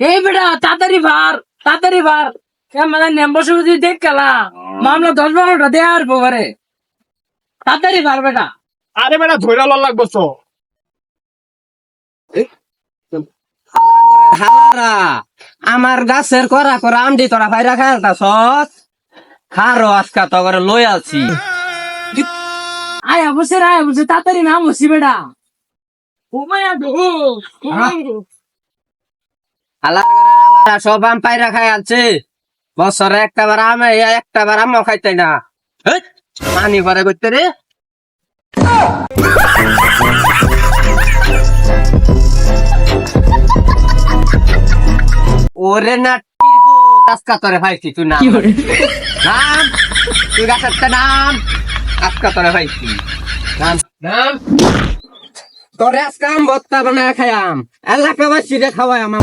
এই বেটা তাড়াতাড়ি ভার তাড়াতাড়ি ভার মানে নেম্বর সুবিধি দেখ গেলা মামলা দশ বারোটা দেওয়ার পরে তাড়াতাড়ি ভার বেটা। আরে বেটা ধৈরা লল লাগবো তো হালারা আমার গাছের করা করা আমডি তোরা ভাইরা খেলতা সস খারো আজকা তো করে লই আছি। আয় বসে আয় বসে তাড়াতাড়ি নাম বসি বেটা। ও মায়া গো ঘরে সব আম পাইরা খাই আছে বছরে একটা বার আমে একটা বার আমও খাইতে না। পানি করে করতে রে। ওরে না আজকা তোরে ভাইছি তুই না নাম? তুই গাছের নাম। আজকা তোরে ভাইছি। নাম? নাম? তোরে আজকে আম বানা বানায় খাইয়াম। এলাকাবাসী রে খাওয়াই আমার